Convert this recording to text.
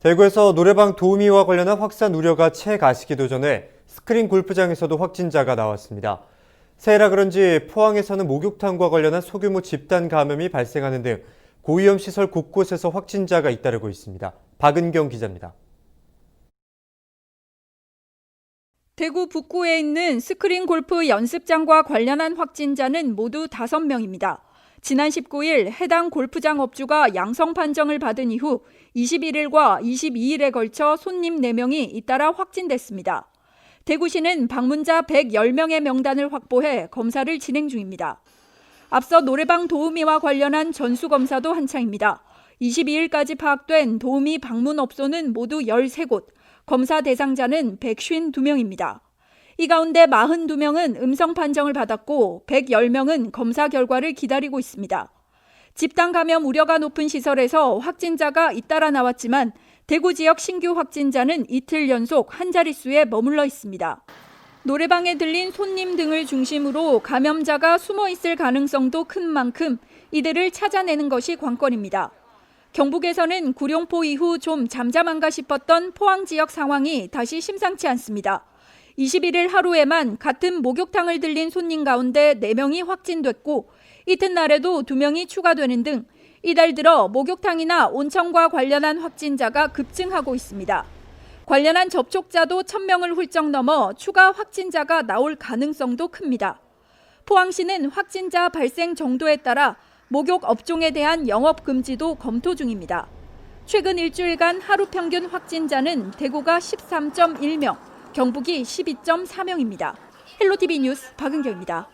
대구에서 노래방 도우미와 관련한 확산 우려가 채 가시기도 전에 스크린 골프장에서도 확진자가 나왔습니다. 새해라 그런지 포항에서는 목욕탕과 관련한 소규모 집단 감염이 발생하는 등 고위험 시설 곳곳에서 확진자가 잇따르고 있습니다. 박은경 기자입니다. 대구 북구에 있는 스크린 골프 연습장과 관련한 확진자는 모두 5명입니다. 지난 19일 해당 골프장 업주가 양성 판정을 받은 이후 21일과 22일에 걸쳐 손님 4명이 잇따라 확진됐습니다. 대구시는 방문자 110명의 명단을 확보해 검사를 진행 중입니다. 앞서 노래방 도우미와 관련한 전수검사도 한창입니다. 22일까지 파악된 도우미 방문 업소는 모두 13곳, 검사 대상자는 152명입니다. 이 가운데 42명은 음성 판정을 받았고 110명은 검사 결과를 기다리고 있습니다. 집단 감염 우려가 높은 시설에서 확진자가 잇따라 나왔지만 대구 지역 신규 확진자는 이틀 연속 한 자릿수에 머물러 있습니다. 노래방에 들린 손님 등을 중심으로 감염자가 숨어 있을 가능성도 큰 만큼 이들을 찾아내는 것이 관건입니다. 경북에서는 구룡포 이후 좀 잠잠한가 싶었던 포항 지역 상황이 다시 심상치 않습니다. 21일 하루에만 같은 목욕탕을 들린 손님 가운데 4명이 확진됐고 이튿날에도 2명이 추가되는 등 이달 들어 목욕탕이나 온천과 관련한 확진자가 급증하고 있습니다. 관련한 접촉자도 1000명을 훌쩍 넘어 추가 확진자가 나올 가능성도 큽니다. 포항시는 확진자 발생 정도에 따라 목욕 업종에 대한 영업 금지도 검토 중입니다. 최근 일주일간 하루 평균 확진자는 대구가 13.1명, 경북이 12.4명입니다. 헬로티비 뉴스 박은경입니다.